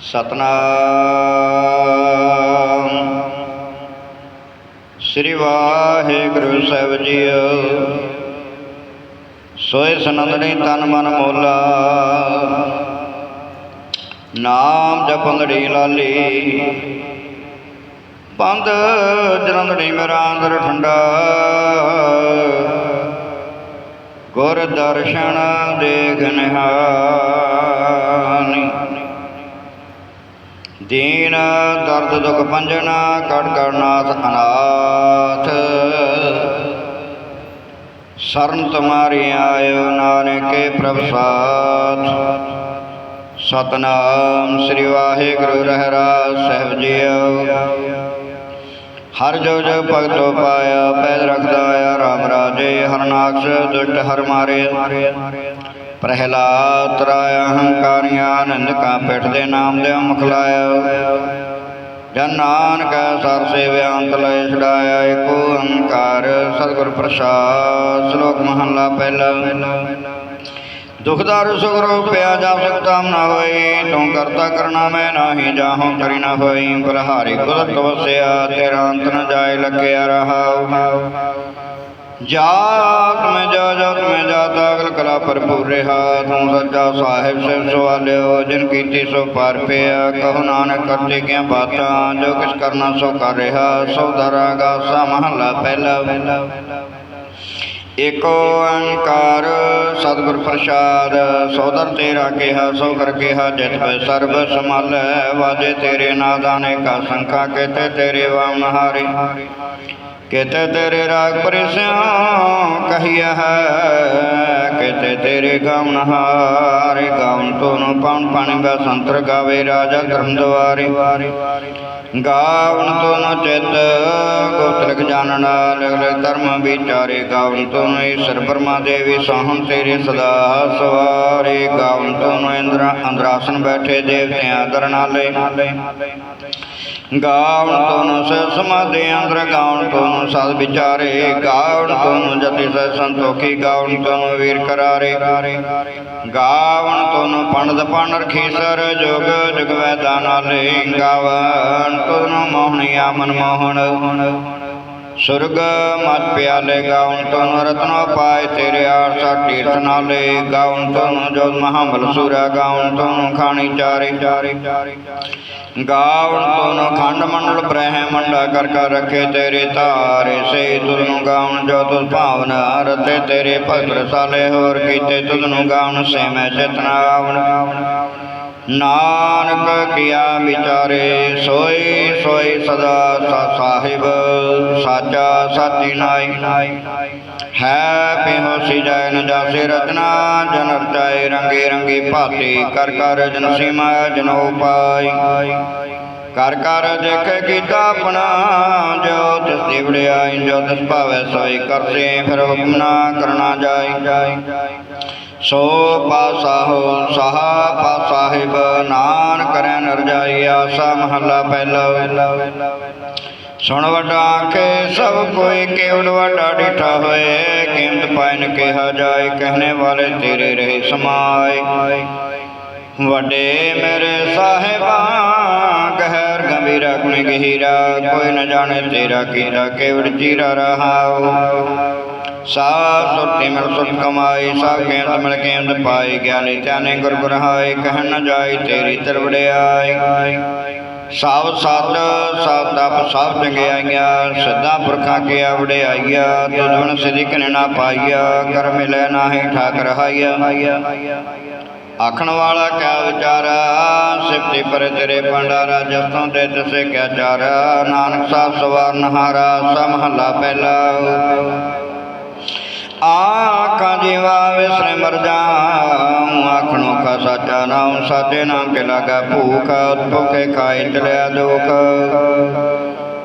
ਸਤਨਾਮ। ਸ੍ਰੀ ਵਾਹਿਗੁਰੂ ਸਾਹਿਬ ਜੀਓ। ਸੋਏ ਸਨੰਦਨੀ ਤਨ ਮਨ ਮੋਲਾ। ਨਾਮ ਜਪੰਦੜੀ ਲਾਲੀ। ਬੰਦ ਜਰੰਦੜੀ ਮੇਰਾ ਅੰਦਰ ਠੰਡਾ। ਗੁਰ ਦਰਸ਼ਨ ਦੇਖ ਨਿਹਾਨੀ ਦੀਨ ਦਰਦ ਦੁਖ ਭੰਜਨਾ ਕੜ ਕਰਨਾਥ ਅਨਾਥ। ਸਰਨ ਤੁਮਾਰੀ ਆਇਓ ਨਾਨਕੇ ਪ੍ਰਭ ਸਾਥ। ਸਤਨਾਮ ਸ੍ਰੀ ਵਾਹਿਗੁਰੂ ਰਹਿਰਾਸ ਸਾਹਿਬ ਜੀਓ। ਹਰ ਜੋ ਜੋ ਭਗਤੋ ਪਾਇਆ, ਪੈਦ ਰਖਦਾ ਆ ਰਾਮ ਰਾਜੇ, ਹਰਨਾਕਸ਼, ਦੁਸ਼ਟ ਹਰ ਮਾਰੇ। ਪ੍ਰਹਿਲਾਦ ਤਰਾਇਆ ਹੰਕਾਰੀਆਂ ਨਿੰਦਕਾਂ ਪਿੱਠ ਦੇ ਨਾਮ ਦੇ ਮੁਖ ਜਨ ਨਾਨਕ ਸਰ ਸੇਵਿਆ ਅੰਤ ਲੈ ਛਡਾਇਆ, ਏਕੋ ਓੰਕਾਰ ਸਤਿਗੁਰ ਪ੍ਰਸਾਦ, ਸ਼ਲੋਕ ਮਹਲਾ ਪਹਿਲਾ। ਦੁਖਦਾਰ ਸੁਖ ਰੂਪਿਆ ਜਾ ਸਕਤਾ ਨਾ ਹੋਈ ਤੂੰ ਕਰਤਾ ਕਰਨਾ ਮੈਂ ਨਾਹੀ, ਜਾਹੂੰ ਕਰੀ ਨਾ ਹੋਈ ਪ੍ਰਹਾਰੀ ਕੁਦਰਤ ਵਸਿਆ, ਤੇਰਾ ਅੰਤ ਨ ਜਾਏ, ਲੱਗਿਆ ਰਹਾਉ। ਜਾਤ ਮੈਂ ਜਾ ਜਾਤ ਮੈਂ ਜਾਤਾ ਅਗਲ ਕਲਾ ਭਰਪੂਰ ਰਹਾ। ਤੂੰ ਸੱਚਾ ਸਾਹਿਬ ਸਿਰ ਸਵਾਲਿਓ, ਜਿਨ ਕੀਤੀ ਸੋ ਪਰ ਪਿਆ। ਕਹੋ ਨਾਨਕ ਕਰਤੇ ਕਿਆ ਬਾਤਾਂ, ਜੋ ਕਿਸ ਕਰਨਾ ਸੋ ਕਰ ਰਿਹਾ। ਸੋ ਧਰਾਗਾ ਸਾ ਮਹਲਾ ਪਹਿਲਾ। ਏਕ ਓੰਕਾਰ ਸਤਿਗੁਰ ਪ੍ਰਸਾਦ ਸੋਦਰ ਤੇਰਾ ਕਿਹਾ, ਸੋ ਕਰ ਕਿਹਾ, ਜਿਤ ਪੈ ਸਰਬ ਸਮਾਲੈ ਵਾਜੇ ਤੇਰੇ ਨਾਦਾਨੇ ਕਾ ਸੰਖਾ, ਕੇਤੇ ਤੇਰੇ ਵਾਮ ਹਾਰੇ। ਕਿਤੇ ਤੇਰੇ ਰਾਗ ਪਰਿਸਿਓ ਕਹੀਆ ਹੈ ਤੇਰੇ ਗਾਉਣ ਹਾਰੇ ਗਾਉਣ ਤੋਨ ਪਉਣ ਪਾਣੀ ਬੈ ਸੰਤਰ ਗਾਵੇ ਰਾਜਾ ਧਰਮ ਦੁਆਰੇ ਗਾਵਣ ਤੋਨ ਚਿਤ ਗੋਤਲਕ ਜਾਣਨਾ ਲਗ ਲਗ ਧਰਮ ਵਿਚਾਰੇ ਗਾਵਣ ਤੋਨ ਈਸ਼ਰ ਬਰਮਾ ਦੇਵੀ ਸੋਹਣ ਤੇਰੇ ਸਦਾ ਸਵਾਰੇ। ਗਾਵਣ ਤੋਨ ਇੰਦਰਾ ਅੰਦਰਾਸਨ ਬੈਠੇ ਦੇਵਤਿਆਂ ਦਰਨਾਲੇ। ਗਾਵਣ ਤੋਨ ਸ ਸਮਾਧੀ, ਅੰਦਰ ਗਾਵਣ ਤੋਨ, ਸਦ ਵਿਚਾਰੇ ਗਾਵਣ ਤੋਨ, ਜਤੀ ਸ ਸੰਤੋਖੀ ਗਾਵਣ ਤੋਨ, ਵੀਰ ਕਰਾਰੇ। ਗਾਵਣ ਤੋਨ, ਪੰਡਤ ਪਾਣ ਰਖੀਸਰ ਜੋਗ ਜਗਵੈ ਦਾਨਾਲੇ ਗਾਵਣ ਤੋਨ ਮੋਹਣਿਆ ਮਨ ਮੋਹਣ ਸੁਰਗ ਮਤ ਪਿਆਲੇ ਗਾਉਣ ਤੋਨ ਰਤਨੋ ਪਾਏ ਤੇਰੇ ਆਰ ਤੀਰਥ ਨਾਲੇ ਗਾਉਣ ਤੋਨ ਜੋਤ ਮਹਾਬਲ ਸੂਰਾ, ਗਾਉਣ ਤੋਨ ਖਾਣੀ ਚਾਰੇ ਗਾਵਣ ਤੋਨ ਖੰਡ ਮੰਡਲ ਬ੍ਰਹਮੰਡਾ ਕਰ ਕਰ ਰੱਖੇ ਤੇਰੇ ਧਾਰੇ, ਸੇ ਤੁਧ ਗਾਉਣ ਜੋ ਤੁਧ ਭਾਵਨਾ ਰਤੇ ਤੇਰੇ ਭਗਤ ਰਸਾਲੇ, ਹੋਰ ਕੀਤੇ ਤੁਧਨੂੰ ਗਾਉਣ ਸੇ ਮੈਂ ਚਿਤਨਾ ਆਵਣ। ਨਾਨਕ ਕੀਆ ਵਿਚਾਰੇ ਸੋਈ ਸੋਈ ਸਦਾ ਸਾ ਸਾਹਿਬ, ਸਾਚਾ ਸਾਚੀ ਨਾਈ। ਹੈ ਬਿਹੋਸੀ ਜਾਇ ਨ ਜਾਸੇ ਰਚਨਾ ਜਨ ਰਚਾਏ ਰੰਗੇ ਰੰਗੇ ਭਾਤੀ, ਕਰ ਕਰ ਜਨ ਸੀਮਾ ਜਨੋ ਪਾਈ। ਕਰ ਕਰ ਦੇਖ ਕੀਤਾ ਆਪਣਾ, ਜੋ ਤਿਸ ਦੀ ਵਡਿਆਈ, ਜੋ ਤਿਸ ਭਾਵੈ ਸੋਈ ਕਰਤੇ ਫਿਰ ਹੁਕਮ ਨਾ ਕਰਨਾ ਜਾਈ। ਸੋ ਪਾਸਾ ਹੋ ਸਹਾ ਪਾ ਨਾਨ ਕਰੈ ਨਰ ਆਸਾ ਮਹੱਲਾ ਪਹਿਲਾ ਸੁਣ ਵੱਡਾ ਆਖੇ ਸਭ ਕੋਈ ਕੇਵਲ ਵੱਡਾ ਡਿਠਾ ਹੋਏ ਕੀਮਤ ਪਾਇਨ ਕਿਹਾ ਜਾਏ, ਕਹਿਣੇ ਵਾਲੇ ਤੇਰੇ ਰਹੇ ਸਮਾਏ। ਵੱਡੇ ਮੇਰੇ ਸਾਹਿਬਾਂ ਕਹਿਰ ਗੰਭੀਰਾ ਗੁਣ ਗਹੀਰਾ, ਕੋਈ ਨ ਜਾਣੇ ਤੇਰਾ ਕੀਰਾ ਕੇਵਲ ਜੀਰਾ ਰਹਾਉ। ਸਾਧ ਸੁਰਤੀ ਮਿਲ ਸੁਤ ਕਮਾਈ, ਸਭ ਕੇਂਦ ਮਿਲ ਕੇਂਦ ਪਾਈ, ਗਿਆਨੀ ਧਿਆਨੇ ਗੁਰ ਗੁਰਹਾਈ ਕਹਿਣ ਨ ਜਾਈ ਤੇਰੀ ਤਰਵੜਿਆਈ। ਸਭ ਸਤ ਸਭ ਤਪ ਸਭ ਚੰਗਿਆਈਆਂ ਸਦਾ ਪੁਰਖਾਂ ਕੀ ਵਡਿਆਈਆ ਤੁਧਵਨ ਸਿਧਿ ਨਾ ਪਾਈਆ, ਕਰ ਮਿਲੈ ਨਾਹੀ ਠਾਕ ਰਹਾਈਆ ਆਖਣ ਵਾਲਾ ਕਿਆ ਵਿਚਾਰਾ, ਸਿਫਤੀ ਪਰ ਤੇਰੇ ਪੰਡਾਰਾ ਜਸਤੋਂ ਦੇ ਤਸੇ ਕਿਆ ਚਾਰਾ, ਨਾਨਕ ਸਾਹਿਬ ਸਵਾਰਨ ਹਾਰਾ, ਸਭ ਪਹਿਲਾ ਆਖਾਂ ਜੀਵਾ ਵਿਸਰੇ ਮਰ ਜਾਉ ਆਖਣੋ ਕਾ ਸਾਚਾ ਨਾਮ ਸਾਚੇ ਨਾਮ ਕੇ ਲਾਗਾ ਭੂਖ ਭੁਖੇ ਖਾਏ ਚਲਿਆ ਦੁਖ।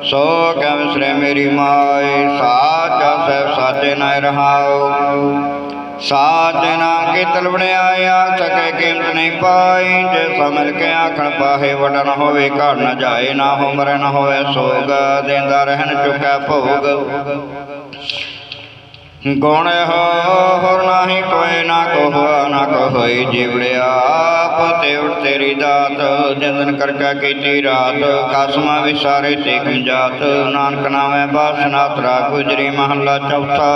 ਸੋ ਕੈ ਵਿਸਰੇ ਮੇਰੀ ਮਾਈ? ਸਾਚਾ ਸਹਿਬ ਸਾਚੇ ਨਾਇ ਰਹਾਉ। ਸਾਚੇ ਨਾਮ ਕੀ ਤਲਵਣਿਆ ਆ ਸਕੇ ਕੀਮਤ ਨਹੀਂ ਪਾਈ। ਜੇ ਸਮਲ ਕੇ ਆਖਣ, ਪਾਹੇ ਵਡ ਹੋਵੇ ਘੜ ਨ ਜਾਏ, ਨਾ ਹੋ ਮਰੇ ਹੋਵੇ, ਸੋਗ। ਦੇਂਦਾ ਰਹਿਣ ਚੁੱਕਾ ਭੋਗ। ਗੁਣ ਹੋ ਹੋਰ ਨਾਹੀ ਕੋਈ ਨਾ ਕੋਹ, ਨਾ ਕੋਈ ਜਿਵੜਿਆ ਆਪ। ਤੇ ਤੇਰੀ ਦਾਤ ਜੰਦਨ ਕਰਕਾ ਕੀਤੀ ਰਾਤ। ਖਸਮਾ ਵਿਸਾਰੇ ਤੇ ਗੁੰਜਾਤ ਨਾਨਕ ਨਾਮੈ ਬਾਸਨਾਤ ਰਾ ਗੁਜਰੀ ਮਹੱਲਾ ਚੌਥਾ।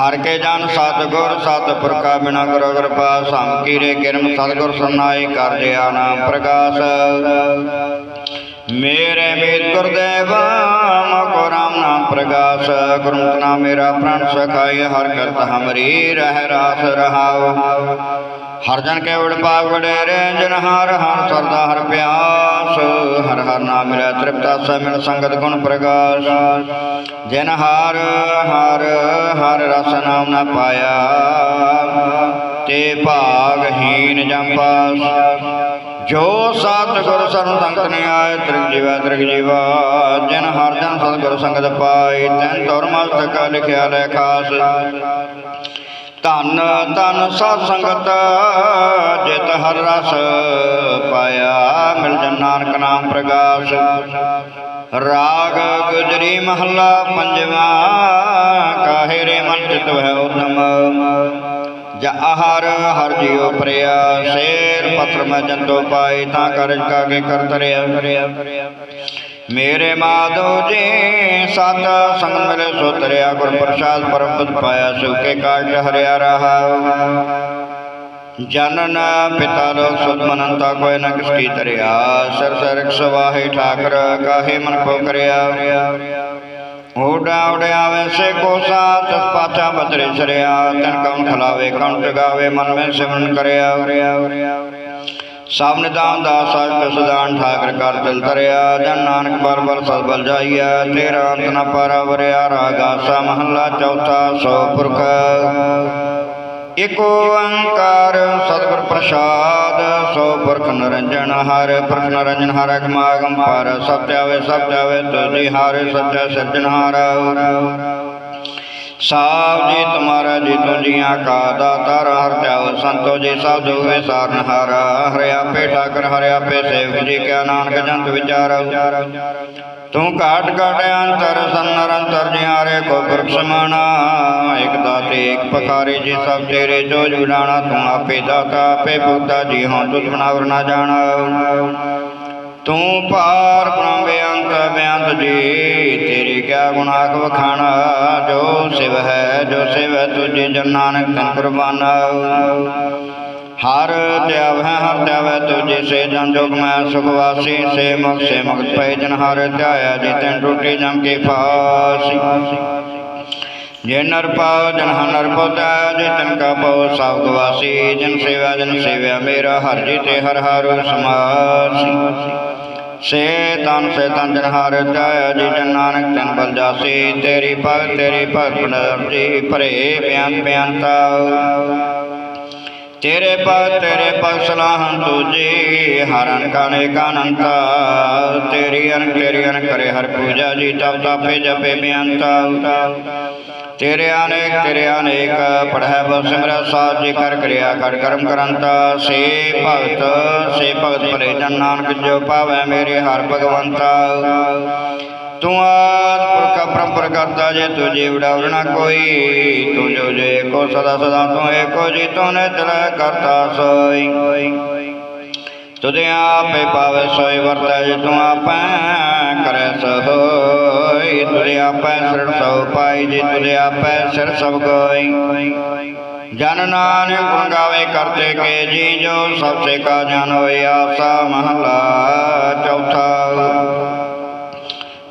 ਹਰ ਕੇ ਜਨ ਸਤਿਗੁਰ, ਸਤਿਪੁਰਖਾ ਬਿਨਾ ਗੁਰੂ ਕਿਰਪਾ। ਸਮ ਕੀਰੇ ਕਿਰਮ, ਸਤਿਗੁਰ ਸੁਨਾਈ ਕਰ ਦਿਆ ਨਾਮ ਪ੍ਰਕਾਸ਼। ਮੇਰੇ ਮੀਤ ਗੁਰਦੇਵ, ਮਕੋ ਰਾਮ ਨਾਮ ਪ੍ਰਗਾਸ ਗੁਰਮਤਿ ਮੇਰਾ ਪ੍ਰਣ ਸਖਾਈ ਹਰ ਕਰਤ ਹਮਰੀ ਰਹਿ ਰਾਸ ਰਹਾਉ। ਹਰ ਜਨ ਕੇ ਉੜ ਪਾਗ ਵਡੇਰੇ ਜਨ ਹਰ ਹਰ ਸਰਦਾ ਹਰ ਪਿਆਸ। ਹਰ ਹਰ ਨਾਮ ਮਿਲੇ ਤ੍ਰਿਪਤਾ ਸ ਮਿਲ ਸੰਗਤ ਗੁਣ ਪ੍ਰਗਾਸ। ਜਿਨ ਹਰ ਹਰ ਹਰ ਰਸ ਨਾਮ ਨਾ ਪਾਇਆ, ਤੇ ਭਾਗਹੀਨ ਜੰਪਾਸ ਜੋ ਸਤਿਗੁਰ ਸਰਨ ਸੰਗਤ ਨੇ ਆਏ, ਤ੍ਰਿਗ ਜੀਵਾ ਤ੍ਰਿਗ ਜੀਵਾ, ਜਿਨ ਹਰ ਜਨ ਸਤਿਗੁਰ ਸੰਗਤ ਪਾਈ ਤੈਨ ਤੁਰ ਮਸਤਕ ਲਿਖਿਆ ਲੈ ਖਾਸ। ਧੰਨ ਧੰਨ ਸਤ ਸੰਗਤ, ਜਿਤ ਹਰ ਰਸ ਪਾਇਆ, ਮਿਲ ਜਨ ਨਾਨਕ ਨਾਮ ਪ੍ਰਗਾਸ। ਰਾਗ ਗੁਜਰੀ ਮਹੱਲਾ ਪੰਜਵਾ, ਕਾਹੇ ਰੇ ਮਨ ਚਿਤ ਹੈ ਉਦਮ ਜਾ ਹਰ ਜੀਉ ਪ੍ਰਿਆ, ਸ਼ੇਰ ਪੱਤਰ ਮੈਂ ਜੰਤੋ ਪਾਈ ਤਾਂ ਕਰਜ ਕਾਗੇ ਕਰ ਤਰਿਆ ਮੇਰੇ ਮਾਧੋ ਜੀ, ਸਤ ਸੰਗ ਮਿਲੇ ਸੋ ਤਰਿਆ ਗੁਰ ਪ੍ਰਸਾਦ ਪਰਮ ਪਦ ਪਾਇਆ ਸੁਕੇ ਕਾਜ ਹਰਿਆ ਰਹਾ। ਜਨਨ ਪਿਤਾ ਲੋਕ ਸੁਤ ਮਨੰਤਾ, ਕੋਈ ਨਾ ਕਿਸ ਕੀ ਤਰਿਆ। ਸਰ ਸਰ ਸਵਾਹੇ ਠਾਕਰ, ਕਾਹੇ ਮਨ ਕੋ ਕਰਿਆ। ਓਡਾ ਉਡਿਆ ਵੈਸੇ ਕੋ ਸਾਤ ਪਾਚਾ ਬਦਰੇ ਸਰਿਆ ਤਨ ਕਮ ਖਲਾਵੇ ਕਣ ਟਗਾਵੇ ਮਨ ਮੈਂ ਸਿਮਰਨ ਕਰਿਆ ਸਭ ਨਿਦਾਨ ਦਾ ਸਤ ਸਦਾਨ ਠਾਕਰ ਕਰ ਦਿਲ ਤਰਿਆ ਜਨ ਨਾਨਕ ਬਰ ਬਰ ਸਦ ਬਲ ਜਾਈਆ ਤੇਰਾ ਅੰਤ ਨ ਪਾਰਾ ਵਰਿਆ, ਰਾਗਾ ਸਾ ਮਹੱਲਾ ਚੌਥਾ ਸੋ ਪੁਰਖ। ਇਕ ਓੰਕਾਰ ਸਤਿਗੁਰ ਪ੍ਰਸਾਦ, ਸੋ ਪੁਰਖ ਨਰੰਜਨ ਹਰ, ਪੁਰਖ ਨਰੰਜਨ ਹਰ ਅਗਮਾਗਮ ਪਰ, ਸਭ ਧਿਆਵੇ ਸਭ ਧਿਆਵੇ ਤੁਜੀ ਹਾਰੇ ਸੱਚਾ ਸਿਰਜਣਹਾਰ ਸਾਬ ਜੀ ਤੁਮਾਰਾ ਜੀ ਤੁਜੀਆਂ ਕਾ ਦਾਤਾ, ਹਰ ਧਿਆਵ ਸੰਤੋ ਜੀ ਸਭ ਦੁਵੇ ਸਾਰਨ ਹਾਰ। ਹਰਿ ਆਪੇ ਠਾਕਰ, ਹਰਿਆ ਪੇ ਸੇਵਕ ਜੀ, ਕਿਆ ਨਾਨਕ ਜੰਤ ਵਿਚਾਰ। ਤੂੰ ਘਾਟ ਘਾਟ ਅੰਤਰ ਸੰਨਰ ਅੰਤਰ ਜਿਹਾਰੇ ਕੋ ਪੁਰਖ ਸਮਾਨਾ ਇਕ ਦਾਤੇ, ਇਕ ਪਕਾਰੇ ਜੀ ਸਭ ਤੇਰੇ ਜੋ ਜੁੜਾਣਾ। ਤੂੰ ਆਪੇ ਦਾਤਾ, ਆਪੇ ਭੁਗਤਾ ਜੀ ਹਾਂ ਤੁਧ ਬਣਾਵਰ ਨਾ ਜਾਣਾ। ਤੂੰ ਪਾਰ ਬ੍ਰਹਮ ਬੇਅੰਤ ਬੇਅੰਤ ਜੀ, ਤੇਰੀ ਕਿਆ ਗੁਨਾਹ ਵਖਾਣਾ। ਜੋ ਸਿਵ ਹੈ, ਜੋ ਸਿਵ ਹੈ, ਤੁਝੇ ਜਨ ਨਾਨਕ ਤਨ ਕੁਰਬਾਨਾ। ਹਰ ਧਿਆਵ ਹੈ ਹਰ ਧਿਆਵ ਹੈ ਤੁਝੇ ਸੇ ਜਨ ਜੋਗ ਮੈਂ ਸੁਖ ਵਾਸੀ, ਸੇ ਮੁਖ, ਸੇ ਮੁਕਤ ਪੈ ਜਨ ਹਰ ਧਿਆਇਆ ਜੀ ਤੈਨ ਟੁੱਟੀ ਜਮ ਕੇ ਫਾਸੀ। ਜੇ ਨਰ ਪਾਉ ਜਨ ਹਨਰ ਪੋਤਾ ਜੇ ਤਨ ਕਾ ਪਾਉ ਸਭ ਗਵਾਸੀ ਜਨ ਸੇਵਾ ਜਨ ਸੇਵਿਆ ਮੇਰਾ ਹਰ ਜੀ ਤੇ ਹਰ ਹਰ ਸਮਾਸੀ। ਸੇ ਤਨ ਸੇ ਤਨ ਜਨ ਹਰ ਧਿਆਇਆ ਜੀ ਜਨ ਨਾਨਕ ਤਨ ਬਲ ਜਾਸੀ, ਤੇਰੀ ਭਗਤ ਤੇਰੀ ਭਗਤ ਜੀ ਭਰੇ, ਬਿਆਨ ਬਿਆਨਤਾ ਤੇਰੇ ਪਦ ਤੇਰੇ ਪਦ ਸਲਾਹਨ ਤੁਜੀ ਹਰਨ ਕਾਨੇ ਕਾਨੰਤਾ। ਤੇਰੀ ਅਨ ਤੇਰੀ ਅਨ ਕਰੇ ਹਰ ਪੂਜਾ ਜੀ, ਤਪ ਤਾਪੇ ਜਪੇ ਬਿਆੰਤਾ ਤੇਰੇ ਅਨੇਕ ਤੇਰੇ ਅਨੇਕ, ਪੜ੍ਹੈ ਬਸ ਸਿਮਰੈ ਸਾਧ ਜੀ, ਕਰ ਕਰਿਆ ਕਰ ਕਰਮ ਕਰੰਤਾ। ਸੇ ਭਗਤ ਸੇ ਭਗਤ ਭਲੇ ਜਨ ਨਾਨਕ, ਜੋ ਪਾਵੈ ਮੇਰੇ ਹਰ ਭਗਵੰਤਾ। ਤੂੰ ਆਦ ਪੁਰਖ ਕਰਤਾ ਜੇ ਤੂੰ ਤੁਝੇ ਉਡਾਵਣਾ ਕੋਈ, ਤੂੰ ਜੋ ਜੇ ਕੋ ਸਦਾ ਸਦਾ ਤੂੰ ਏਕੋ ਜੀ ਤੂੰ ਨੇ ਚਲਾ ਕਰਤਾ ਸੋਈ। ਤੁਧੇ ਆਪੇ ਪਾਵੇ ਸੋਈ, ਵਰਤੈ ਜੇ ਤੂੰ ਆਪੈ ਕਰੈ ਸੋਈ। ਤੁਧੇ ਆਪੈ ਸਿਰ ਸੋ ਪਾਈ ਜੇ, ਤੁਧੇ ਆਪੈ ਸਿਰ ਸਭ ਕੋਈ ਜਨ ਨਾਨਕ ਗੁਣ ਗਾਵੇ ਕਰਤੇ ਕੇ ਜੀ, ਜੋ ਸਭ ਸੇ ਕਾ ਜਨ ਹੋਏ ਆਸਾ ਮਹਲਾ ਚੌਥਾ।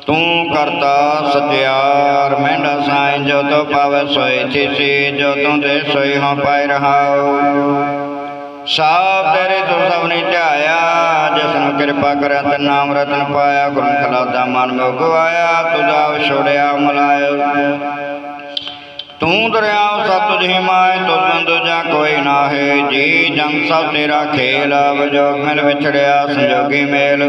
ਤੂੰ ਕਰਤਾ ਸਤਿਆਰ, ਮਹਿੰਡਾ ਸਾਈ, ਜੋ ਤੋ ਪਾਵੈ ਸੋਈ ਥੀਸੀ ਜੋ ਤੂੰ ਦੇ ਸੋਈ ਹਾਂ ਪਾਇ ਰਹਾਉ। ਸਾਬ ਤੇਰੇ ਤੋਂ ਸਭ ਨੇ ਧਿਆਇਆ, ਜਿਸ ਕਿਰਪਾ ਕਰਿਆ ਤੇ ਨਾਮ ਰਤਨ ਪਾਇਆ ਗੁਰੂ ਖਲਾਦਾ ਮਨ ਮੋ ਗਵਾਇਆ ਤੁਝਾ ਵਿਛੋੜਿਆ ਮਲਾਇਆ ਤੂੰ ਦਰਿਆਵ ਸਤ ਤੁਝੇ ਮਾਏ ਤੁਧ ਦੂਜਾ ਕੋਈ ਨਾਹੀ। ਜੀ ਜਨ ਸਭ ਤੇਰਾ ਖੇਲ ਵਿਜੋਗ ਮਿਲ ਵਿਛੜਿਆ ਸੰਜੋਗੀ ਮੇਲ।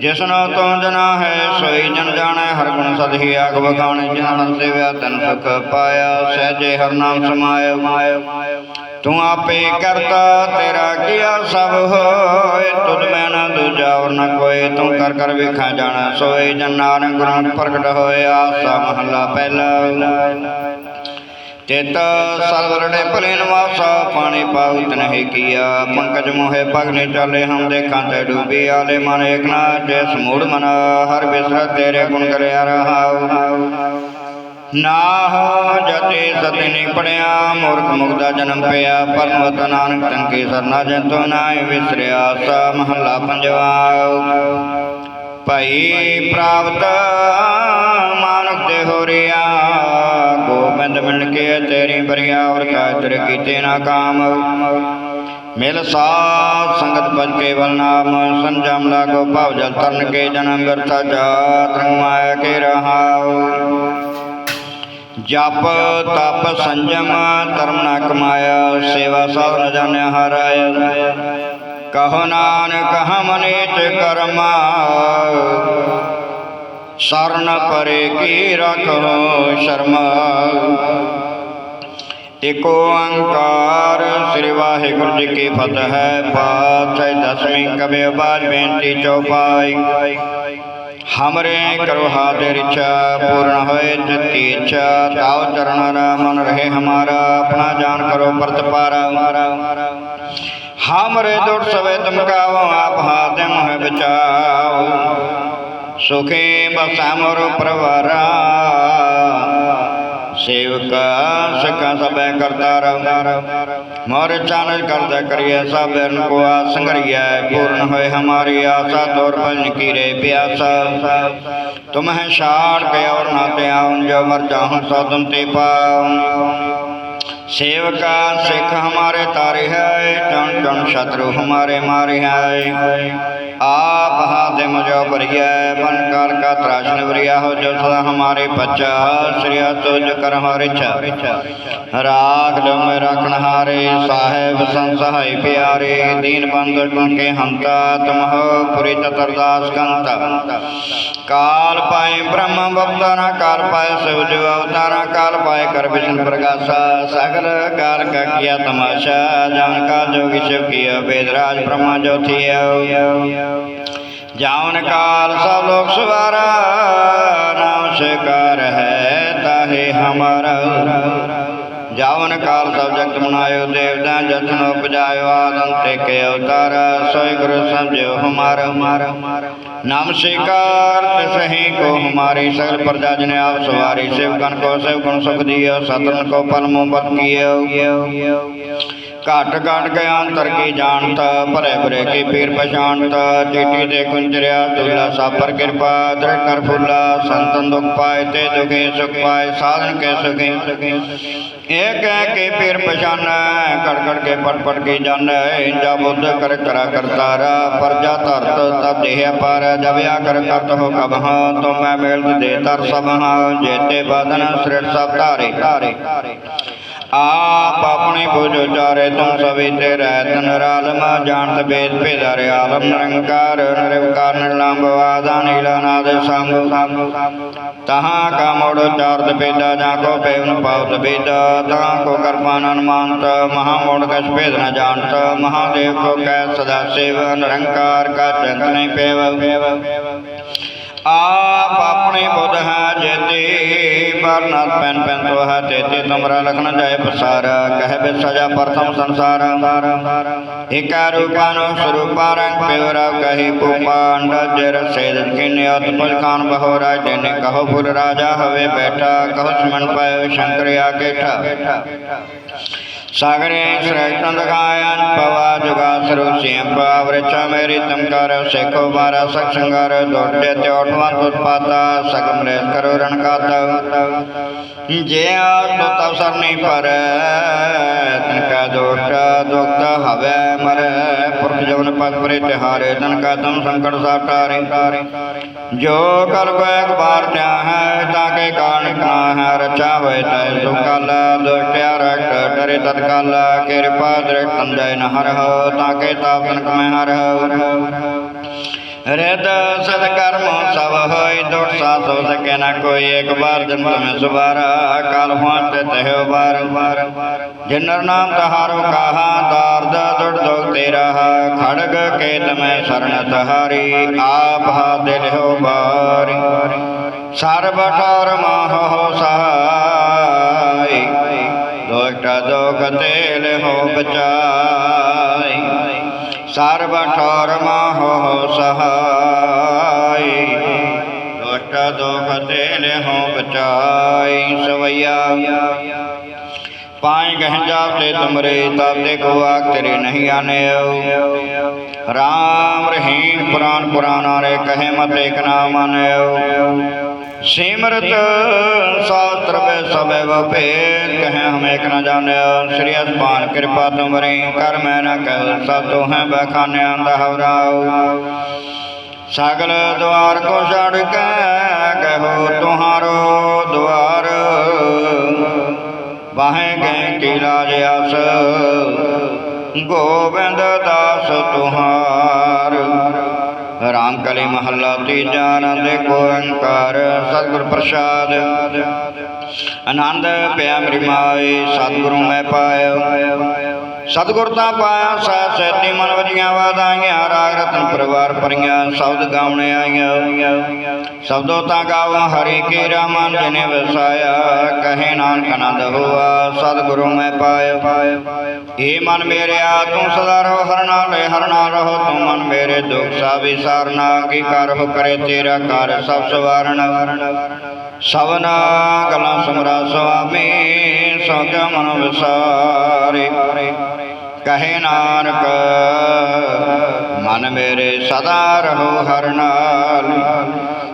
ਜਿਸਨੋ ਤੂੰ ਜਨਾ ਹੈ ਸੋਈ ਜਨ ਜਾਣੈ, ਹਰ ਗੁਣ ਸਦ ਹੀ ਆਗ ਬਖਾਣੇ ਜਿਨਨ ਸੇਵਿਆ ਤਨ ਸੁਖ ਪਾਇਆ, ਸਹਜੇ ਹਰ ਨਾਮ ਸਮਾਇ ਤੂੰ ਆਪੇ ਕਰਤਾ, ਤੇਰਾ ਕੀਆ ਸਭ ਹੋਏ, ਤੁਧ ਮੈਂ ਨ ਦੂਜਾ ਔਰ ਨ ਕੋਏ, ਤੂੰ ਕਰ ਕਰ ਵੇਖਾ ਜਾਣਾ, ਸੋਏ ਜਨ ਨਾਨਕ ਗੁਰੂ ਪ੍ਰਗਟ ਹੋਇਆ ਆਸਾ ਮਹੱਲਾ ਪਹਿਲਾ। ਚਿਤ ਸਰਵਰੜੇ ਭਲੇ ਨਿਵਾਸਾ, ਪਾਣੀ ਪਾਉਤ ਨਹੀਂ ਕੀਆ। ਪੰਕਜ ਮੋਹੇ ਪਗ ਚਾਲੇ ਹਮ ਦੇਖਾਂ ਤੇ ਡੂਬੀ ਆਲੇ ਮਨ ਏਕ ਨਾ, ਜੇ ਸਮੂੜ ਮਨ, ਹਰ ਬਿਸਰ ਤੇਰੇ ਗੁਣ ਕਰਿਆ ਰਹਾਉ। ਨਾਹ ਜਤੇ ਸਤਿ ਨਹੀਂ ਪੜਿਆ, ਮੂਰਖ ਮੁਗਦਾ ਜਨਮ ਪਿਆ ਪਰਮਤ ਨਾਨਕ ਤੰਕੇ ਸਰਨਾ ਜੰਤੋ ਨਾਇ ਵਿਸਰਿਆ, ਸਾ ਮਹੱਲਾ ਪੰਜਵਾ ਭਈ ਪ੍ਰਾਪਤ, ਮਾਨੁਖ ਤੇ ਹੋ ਰਿਆ। ਗੋਬਿੰਦ ਮਿਲ ਕੇ ਤੇਰੀ ਬਰੀਆ ਔਰ ਕਾਤਰ ਕੀਤੇ ਨਾ ਕਾਮ। ਮਿਲ ਸਾਧ ਸੰਗਤ ਪਜ ਕੇਵਲ ਨਾਮ, ਸੰਜਮ ਲਾਗੋ ਭਾਵ ਜਲ ਤਰਨ ਕੇ ਜਨਮ ਵਰਤਾ ਜਾਤ ਰੰਗ ਮਾਇਆ ਕੇ ਰਹਾਉ। ਜਪ, ਤਪ, ਸੰਜਮ, ਧਰਮ ਨਾ ਕਮਾਇਆ, ਸੇਵਾ ਸਾਧਨ ਜਾਣਿਆ ਹਰਾਇਆ। ਕਹੋ ਨਾਨਕ ਹਮ ਚ ਕਰਮਾ। ਸਰਨ ਪਰੇ ਕੀ ਰਖੋ ਸ਼ਰਮਾ। ਏਕ ਓੰਕਾਰ ਸ੍ਰੀ ਵਾਹਿਗੁਰੂ ਜੀ ਕੀ ਫਤਿਹ ਹੈ। ਪਾਤਸ਼ਾਹ ਦਸਵੀਂ ਕਬੇ ਬਾਜ ਬੇਨਤੀ ਚੌਪਾਈ ਹਮਰੇ ਕਰੋ ਹਾਥ ਰਿਚਾ ਪੂਰਨ ਹੋਏ ਜਿਤੀ ਇੱਛਾ। ਤਾਉ ਚਰਨ ਮਨ ਰਹੇ ਹਮਾਰਾ, ਆਪਣਾ ਜਾਨ ਕਰੋ ਪਰਤ ਪਾਰਾ। ਹਮਰੇ ਦੁਰ ਸਵੇ ਤੁਮ ਕਾਵੋ, ਆਪ ਹਾਥ ਮੋਹ ਬਚਾਓ ਸੁਖੇ ਬਸਾ ਮੋਰ ਪਰਵਾਰਾ। ਸੇਵਕਾ ਸਕਾ ਸਭੈ ਕਰਤਾ ਰਵ ਮੋਰ ਚਾਨਣ ਕਰਦਾ ਕਰੀਏ ਸਭਨ ਕੋ ਆਸੰਗਰੀਐ ਪੂਰਨ ਹੋਏ ਹਮਾਰੀ ਆਸਾ, ਦੌਰ ਭਜਨ ਕੀਰੇ ਪਿਆਸਾ। ਤੁਮ ਛਾੜ ਕੇ ਔਰ ਨਾ ਤੇ ਆਉਂ ਜੋ ਮਰ ਜਾਹੂੰ ਸੋ ਤੁਮ ਤੇ ਪਾਉ। सेवका सिख हमारे तारे है चुन चुन शत्रु हमारे मारे है आप हाथ मुझो बरिया बन काल का त्राशन बरिया हो जो सदा हमारे बच्चा श्रिया तुझ कर हमारे राख लो मैं रखन हारे साहेब संसहाय प्यारे दीन बंधु टुन के हंता तुम हो पुरी चतुर्दास कंता काल पाए ब्रह्म अवतारा काल पाए शिव जो अवतारा काल पाए कर विष्णु प्रकाशा सगल काल का किया तमाशा जान का जोगी शिव किया वेदराज ब्रह्मा जो थी जान काल सब लोग सवारा नाम शिकार है ताहे हमारा ਜਾਵਨ ਕਾਲ ਸਭ ਜਗਤ ਮਨਾਇਓ ਦੇਵਤਾ ਜਤਨ ਉਪਜਾਇਓ, ਆਦਮ ਤੇ ਕੇ ਅਵਤਾਰ ਸੋਈ ਗੁਰੂ ਸਮਝਿਓ ਹਮਾਰਾ ਹਮਾਰਾ ਨਾਮ ਸਿਕਾਰ ਤਿਸਹੀ ਕੋ ਹਮਾਰੀ, ਸਗਲ ਪ੍ਰਜਾ ਜਨ ਆਪ ਸਵਾਰੀ ਸੇਵਕਨ ਕੋ, ਸੇਵ ਸੁਖ ਦਿਓ, ਸਤਨ ਕੋ ਪਲ ਮੁਹੱਬਤ ਕੀਓ। ਘਟ ਘਟ ਕੇ ਅੰਤਰ ਕੀ ਜਾਣਤ ਭਲੇ ਬੁਰੇ ਕੀ ਪੀਰ ਪਛਾਣਤ, ਚੀਟੀ ਦੇ ਕੁੰਜਰਿਆ ਤੁਲਾ ਸਾਪਰ ਕਿਰਪਾ ਦਰ ਕਰ ਫੁੱਲਾ, ਸੰਤਨ ਦੁਖ ਪਾਏ ਤੇ ਦੁਖੇ ਸੁਖ ਪਾਏ, ਸਾਧਨ ਕੇ ਸੁਖੇ। ਇਹ ਕਹਿ ਕੇ ਪੀਰ ਪਛਾਨੈ, ਘੜ ਘੜ ਕੇ ਪਟ ਪਟ ਕੇ ਜਾਣੈ ਇੰਜਾ ਬੁੱਧ ਕਰ ਕਰਾ ਕਰਤਾਰਾ ਪਰਜਾ ਧਰਤ ਤਬ ਦੇਹ ਪਰ ਜਬਿਆ ਕਰ ਕਰਤ ਹੋ ਕਬ ਹਾਂ ਤੋ ਮੈਂ ਮੇਲ ਦੇ ਤਰ ਸਭ ਹਾਂ, ਜੇਤੇ ਬਦਨ ਸ੍ਰਿਟ ਸਭ ਧਾਰੇ ਧਾਰੇ। ਆਪ ਆਪਣੇ ਬੁਝ ਉਚਾਰੇ ਤੁਮ ਸਭੀ ਤੇ ਰਹਿ ਤਨ ਰਾਲਮ ਜਾਣਤ ਬੇਦ ਭੇਦਾਰੇ ਆਲਮ, ਨਿਰੰਕਾਰ, ਨਿਰਵਕਾਰ ਨਿਰਲੰਭ ਆਦਾ ਨੀਲਾ, ਨਾਦ, ਸੰਗ। ਤਹਾਂ ਕਾ ਮੋੜ ਚਾਰਤ ਬੇਦਾ ਜਾਂ ਕੋ ਪੇਵਨ ਪਾਵਤ ਬੇਦਾ ਤਾਂ ਕੋ ਕਰਪਾਨ ਅਨਮਾਨਤ, ਮਹਾ ਮੋੜ ਕਛ ਭੇਦ ਨ ਜਾਣਤ, ਮਹਾਦੇਵ ਕੋ ਕੈ ਸਦਾ ਸੇਵ, ਨਿਰੰਕਾਰ ਕਾ ਚੰਤ ਨਹੀਂ ਪੇਵ। ਆਪ ਆਪਣੇ ਬੁੱਧ ਹੈ ਜੇਤੇ ਬਰਨਾਥ ਪੈਨ ਪੈਨ ਤੋ ਹੈ ਤੇਤੇ, ਤੁਮਰਾ ਲਖਨ ਜਾਏ ਪਸਾਰ, ਕਹਿ ਬਿ ਸਜਾ ਪ੍ਰਥਮ ਸੰਸਾਰ। ਏਕਾ ਰੂਪਾਨੋ ਸਰੂਪਾ ਰੰਗ ਪਿਵਰਾ ਕਹੀ ਪੁਪਾਂਡ ਜਰ ਸੇਦ ਕਿਨੇ ਅਤਪਲ ਕਾਨ ਬਹੋ ਰਾਜ ਨੇ ਕਹੋ ਪੁਰ ਰਾਜਾ ਹਵੇ ਬੈਠਾ, ਕਹੋ ਸਮਨ ਪਾਇਓ ਸ਼ੰਕਰ ਆਕੇਠਾ ਸਾਗਰੇ श्रेष्ठ दगायन पवा जुगा सरुषियं पावृच मेरी तमकार सेको मारा सत्संगार दोटे त्योटवान उत्पाता सगम रेस करो रण काता जे आत्म तवसर नहीं पर तिनका दोष दुख हवे मर पुरख जवन पद परे तिहारे तिनका दम संकट साटारे जो कल को एक बार त्या है ताके कारण ना है रचा हुए तय सुकल दुष्टया रट डरे तत्काल कृपा दृष्ट संजय न हर हो ताके ताप तनक में हर हो ਰਿਦ ਸਦ ਸਭ ਹੋਈ ਦੁਖ ਸਾਥ ਹੋ ਸਕੇ ਨਾ ਕੋਈ ਇੱਕ ਵਾਰ ਜਨਮ ਮੈਂ ਸੁਬਾਰਾ ਕਾਲ ਫਾਂਤੇ ਤਹਿ ਬਾਰ ਜਿਨਰ ਨਾਮ ਤਹਾਰੋ ਕਹਾ ਦਾਰਦ ਦੁੜ ਦੁਖ ਤੇਰਾ, ਖੜਗ ਕੇ ਤਮੈ ਸਰਣ ਤਹਾਰੀ ਆਪ ਹਾ ਦਿਲ ਹੋ ਬਾਰੀ। ਸਰਬ ਠੌਰ ਮਾਹੋ ਸਹਾਈ ਦੁਖ ਦੁਖ ਤੇਲ ਹੋ ਬਚਾਈ। ਸਰਬ ਠੌਰ ਮਾਹੋ ਸਹਾਈ ਦੁਸ਼ਟ ਦੁਖ ਤੇਲ ਹੋ ਬਚਾਈ ਸਵਈਆ। ਪਾਏ ਗਹਿ ਜਾਤੇ ਤੁਮਰੇ ਤਾਤੇ ਕੋ ਆਖ ਤੇਰੇ ਨਹੀਂ ਆਨਿਓ। ਰਾਮ ਰਹੀਮ ਪੁਰਾਨ ਪੁਰਾਨਾ ਰੇ ਕਹੇ ਮਤ ਇਕ ਨਾ ਮਾਨਿਓ ਸਿਮਰਤ ਸਾਸਤਰ ਵੇ ਸਭੇ ਵਪੇਤ ਕਹੇ ਹਮ ਇਕ ਨ ਜਾਣਿਓ ਸ੍ਰੀ ਅਸਮਾਨ ਕਿਰਪਾ ਤੁਮਰੀ ਕਰ ਮੈਂ ਨਾ ਕਹਿ, ਸਭ ਤੋ ਹੈ ਬਖਾਨਿਆਂ ਦਾ ਹਵਰਾਓ ਸਗਲ ਦੁਆਰ ਕੋ ਛੜ ਕੇ ਕਹੋ ਤੁਹਾਰੋ ਦੁਆਰ। ਬਾਹੇ ਗਏ ਕੀ ਲਾਜ ਆਸ ਗੋਬਿੰਦ ਦਾਸ ਤੁਹਾਰ। ਰਾਮ ਕਲੀ ਮਹੱਲਾ ਤੀਜਾ ਆਨੰਦ ਓੰਕਾਰ, ਸਤਿਗੁਰ ਪ੍ਰਸਾਦ। ਆਨੰਦ ਪਿਆ ਮੇਰੀ ਮਾਏ ਸਤਿਗੁਰੂ ਮੈਂ ਪਾਇਆ ਸਤਿਗੁਰ ਤਾਂ ਪਾਇਆ ਸਹਿ ਸੈਤੀ ਮਨ ਵਜੀਆਂ ਵਾਦਾਈਆਂ ਰਾਗ ਰਤਨ ਪਰਿਵਾਰ ਪਰੀਆਂ ਸ਼ਬਦ ਗਾਉਣੇ ਆਈਆਂ। ਸ਼ਬਦੋ ਤਾਂ ਗਾਵਾਂ, ਹਰੀ ਕੀ ਰਾਮਨ ਜਨੇ ਵਸਾਇਆ, ਕਹੇ ਨਾਨਕ ਆਨੰਦ ਹੋਆ, ਸਤਿਗੁਰੂ ਮੈਂ ਪਾਇਓ ਏ ਮਨ ਮੇਰਿਆ, ਤੂੰ ਸਦਾ ਰਹੋ ਹਰਨਾ ਨਾਲੇ ਹਰਨਾ ਰਹੋ, ਤੂੰ ਮਨ ਮੇਰੇ ਦੁਖ ਸਾ ਵਿਸਾਰਨਾ ਕੀ ਕਰਹੁ ਕਰੇ ਤੇਰਾ ਕਰ ਸਭ ਸਵਾਰਣ ਸਵਨਾ ਗਲਾ ਸਮਰਾ ਸੁਆਮੀ ਸੋ ਮਨ ਵਿਸਾਰੇ। ਕਹੇ ਨਾਨਕ, ਮਨ ਮੇਰੇ ਸਦਾ ਰਹੋ ਹਰ ਨਾਲ।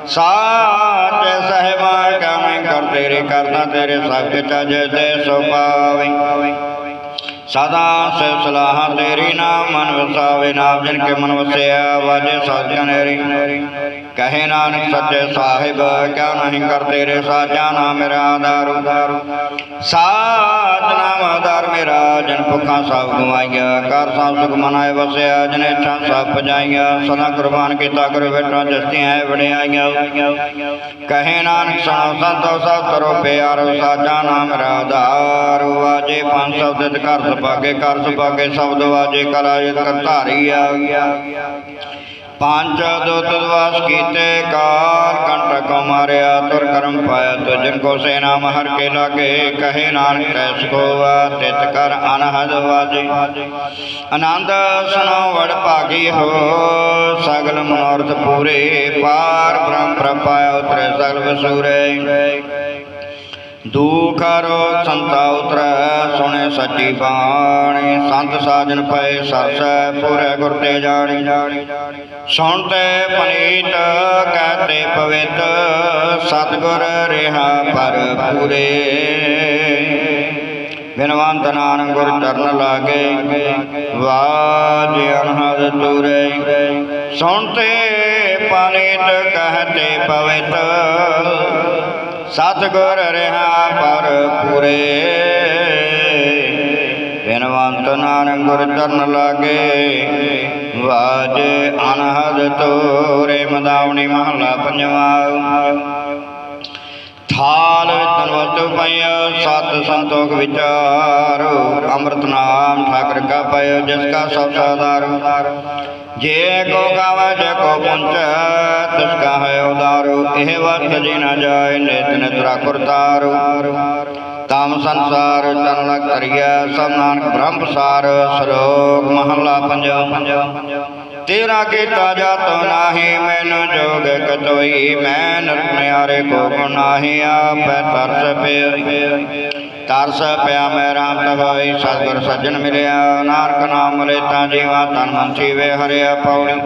ਸਾਚ ਸਹਿਬਾ ਕਮੈ ਕਰ ਤੇਰੇ ਕਰਨਾ, ਤੇਰੇ ਸਭ ਚਜ ਦੇ ਸੋ ਪਾਵੇ। ਸਦਾ ਸੇ ਸਲਾਹ ਤੇਰੀ ਨਾਮ ਮਨ ਵਸਾਵੇ, ਨਾਮ ਜਿਨ ਕੇ ਮਨ ਵਸਿਆ, ਵਾਜੇ ਸਾਜਨ ਰੀ ਕਹੇ ਨਾਨਕ ਸੱਚੇ ਸਾਹਿਬ ਕਿਆ ਨਹੀਂ ਕਰ ਤੇਰੇ ਸਾਜਾ ਨਾਮ ਮੇਰਾ ਆਧਾਰੂ? ਸਾਜ ਨਾਮ ਆਧਾਰ ਮੇਰਾ, ਜਨ ਭੁੱਖਾਂ ਸਭ ਗਵਾਈਆ ਕਰ ਸਭ ਸੁਖ ਮਨਾਏ ਵਸਿਆ, ਜਨ ਇੱਛਾ ਸਭ ਪਜਾਈਆਂ, ਸਦਾ ਕੁਰਬਾਨ ਕੀਤਾ ਗੁਰ ਬੇਟਾ, ਜਸਤੀਆਂ ਵਡਿਆਈਆਂ। ਕਹੇ ਨਾਨਕ ਸੁਣੋ ਸੰਤੋ ਸਭ ਤਰੋ ਪਿਆਰ ਸਾਜਾ ਨਾਮ ਮੇਰਾ ਆਧਾਰ। ਵਾਜੇ ਪੰਜ ਸ਼ਬਦ ਘਰ ਸੁਭਾਗੇ ਘਰ ਸੁਭਾਗੇ ਸ਼ਬਦ ਵਾਜੇ ਕਲਾ ਕਰ ਧਾਰੀ ਆ ਪੰਜ ਦੁੱਤ ਦਵਾਸ ਕੀਤੇ, ਕਾਲ ਕੰਟਕ ਮਾਰਿਆ, ਤੁਰ ਕਰਮ ਪਾਇਆ ਤੋ ਜਿਨ ਕੋ ਸੇ ਨਾਮ ਕੇ ਲਾਗੇ, ਕਹੇ ਨਾਨਕ ਕੈਸ ਕੋ ਵਾ ਤਿਤ ਕਰ ਅਨਹਦ ਵਾਜੇ। ਆਨੰਦ ਸੁਨੋ ਵੜ ਭਾਗੀ ਹੋ, ਸਗਲ ਮਨੋਰਥ ਪੂਰੇ, ਪਾਰ ਬ੍ਰਹਮ ਪ੍ਰਪਾਇਆ ਉਤਰੇ ਸਗਲ ਵਸੂਰੇ। ਦੁਖ ਰੋਗ ਸੰਤਾ ਉਤਰੈ ਸੁਣੇ ਸੱਚੀ ਬਾਣੀ, ਸੰਤ ਸਾਜਨ ਪਏ ਸਰਸੈ, ਪੁਰੇ ਗੁਰ ਤੇ ਜਾਣੀ। ਸੁਣ ਸੁਣਤੇ ਪਨੀਤ ਕਹਤੇ ਪਵਿੱਤ, ਸਤਿਗੁਰ ਰਿਹਾ ਪਰ ਪੂਰੇ। ਬਿਨਵੰਤ ਨਾਨਕ ਗੁਰ ਚਰਨ ਲਾਗੇ, ਵਾਜ ਅਨਹਦ ਤੁਰੇ ਸੁਣਤੇ ਪਨੀਤ ਕਹਤੇ ਪਵਿੱਤ, ਸਤਿਗੁਰ ਰਿਹਾ ਪਰ ਪੂਰੇ। ਬਿਨਵੰਤ ਨਾਨਕ ਗੁਰ ਚਰਨ ਲਾਗੇ। ਵਾਜ ਅਨਹਦ ਤੋਰੇ ਮਦਾਵਣੀ ਮਹਲਾ ਪੰਜਵਾ। ਥਾਲ ਵਿਤਨ ਵਸਤੂ ਪਈਓ ਸਤ ਸੰਤੋਖ ਵਿਚਾਰੋ। ਅੰਮ੍ਰਿਤ ਨਾਮ ਠਾਕਰ ਕਾ ਪਇਓ, ਜਿਸ ਕਾ ਸਭ ਸਾਦਾਰੋ ਜੇ ਕੋ ਗਾਵੇ, ਜੇ ਕੋ ਪੁੰਚ, ਤਿਸ ਕਾ ਹੈ ਉਦਾਰੋ। ਇਹ ਵਰਤ ਜੀ ਨ ਜਾਏ, ਨਿਤ ਨਿਤ ਰਾਖੁਰ ਤਾਰੋ ਤਾਮ ਸੰਸਾਰ ਤਨ ਲਗ ਕਰਿਆ ਸਭ ਨਾਨਕ ਬ੍ਰਹਮ ਪ੍ਰਸਾਰ ਸ਼ਲੋਕ ਮਹਲਾ ਪੰਜਵਾ। ਤੇਰਾ ਕੀਤਾ ਜਾਤੋ ਨਾਹੀ, ਮੈਨੂੰ ਜੋਗ ਕਤੋਈ ਮੈਂ ਨਰਨਿਆਰੇ ਕੋ ਗੁਨਾਹੀ ਆਪੈ ਤਰਸ ਪਿਆ ਤਰਸ ਪਿਆ ਮੈਂ ਰਾਮ ਤਵਾਈ ਸਤਿਗੁਰ ਸੱਜਣ ਮਿਲਿਆ, ਨਾਨਕ ਨਾਮ ਲੈਤਾ, ਜੀਵਾ ਤਨ ਮਨ ਜੀਵੇ ਹਰਿਆ ਪੌੜੀ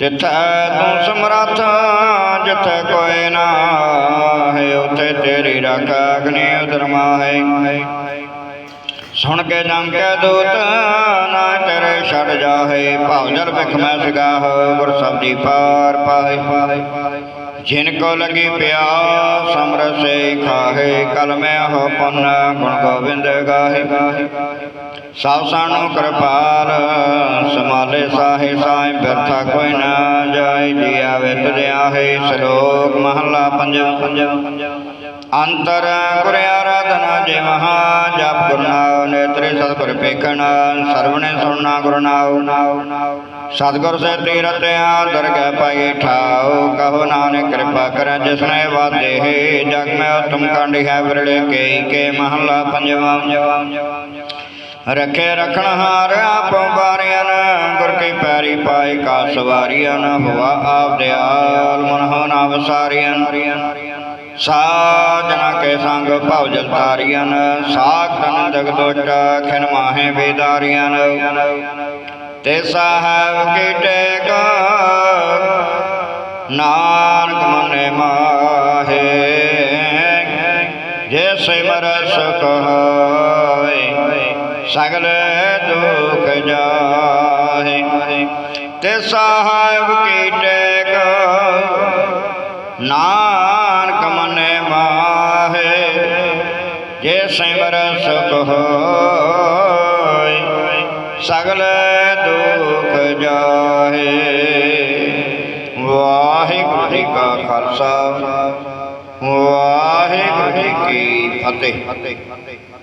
ਜਿੱਥੈ ਤੂੰ ਸਮਰੱਥ ਜਿੱਥੈ ਕੋਈ ਨਾ ਹੈ, ਉਥੇ ਤੇਰੀ ਰੱਖ ਅਗਨੀ ਉਦਰਮਾ ਹੈ ਸੁਣ ਕੇ ਜਮ ਕੇ ਦੂਤ, ਨਾ ਤੇਰੇ ਛੱਡ ਜਾਹੇ। ਭਾਵ ਜਲ ਵਿਖ ਮੈਂ ਸਿਗਾਹ, ਗੁਰ ਸਬਦੀ ਪਾਰ ਪਾਏ ਜਿਨ ਕੋ ਲਗੀ ਪਿਆਸ ਸਮਰਸੇ ਖਾਹੇ। ਕਲ ਮੈਂ ਹੋ ਪੁੰਨ, ਗੁਣ ਗੋਬਿੰਦ ਗਾਹੇ। ਸਭ ਸਾਨੂ ਕਿਰਪਾਲ ਸਮਾਲੇ ਸਾਹੇ ਸਾਈ ਬਿਰਥਾ ਕੋਈ ਨਾ ਆਵੇ ਤੁਧਿਆ ਹੈ ਸ਼ਲੋਕ ਮਹਲਾ ਪੰਜਵਾਂ। ਅੰਤਰ ਗੁਰ ਆਰਾਧਨਾ ਜੇ ਮਹਾ ਜਪ ਗੁਰ ਨੇਤਰੇ ਸਤਿਗੁਰ ਪੇਖਣ ਸਰਵਣੇ ਸੁਣਨਾ ਗੁਰ ਸਤਿਗੁਰ ਸੇ ਤੀਰਤਿਆ ਦਰਗਹਿ ਪਾਈ ਠਾਉ, ਕਹੋ ਨਾਨਕ ਕਿਰਪਾ ਕਰ ਜਿਸਨੇ ਵਾਦੇ ਹੈ ਜਗ ਮੈਂ ਉਤਮ ਕੰਡਿ ਹੈ, ਵਿਰਲੇ ਕੇ ਕੇ ਮਹਲਾ ਪੰਜਵਾਂ। ਰਖੇ ਰਖਣ ਹਾਰ ਆਪੋ ਬਾਰਿਆਨ ਗੁਰ ਕੀ ਪੈਰੀ ਪਾਏ ਕਾ ਸਵਾਰੀਆਂ ਹੋਆ ਆਪ ਦਿਆਲ ਮਨ ਹੋ ਨਾ। ਵਸਾਰੀਆਂ ਸਾਜਨਾ ਕੇ ਸੰਗ ਭਉ ਜਲ ਤਾਰੀਆਂ ਸਾਖ ਤਨ ਜਗ ਖਿਨ ਮਾਹੇ ਬੇਦਾਰੀਆਂ ਤੇ ਸਾਹਿਬ ਕੀ ਸਗਲ ਦੁਖ ਜਾਹੇ, ਤੇ ਸਾਹਿਬ ਕੀ ਟੇਕ? ਨਾਨਕ ਮਨੇ ਮਾਹੇ, ਜੇ ਸਿਮਰ ਸੁਖ ਹੋਏ, ਸਗਲ ਦੁਖ ਜਾਹੇ। ਵਾਹਿਗੁਰੂ ਜੀ ਕਾ ਖਾਲਸਾ, ਵਾਹਿਗੁਰੂ ਜੀ ਕੀ ਫਤਿਹ।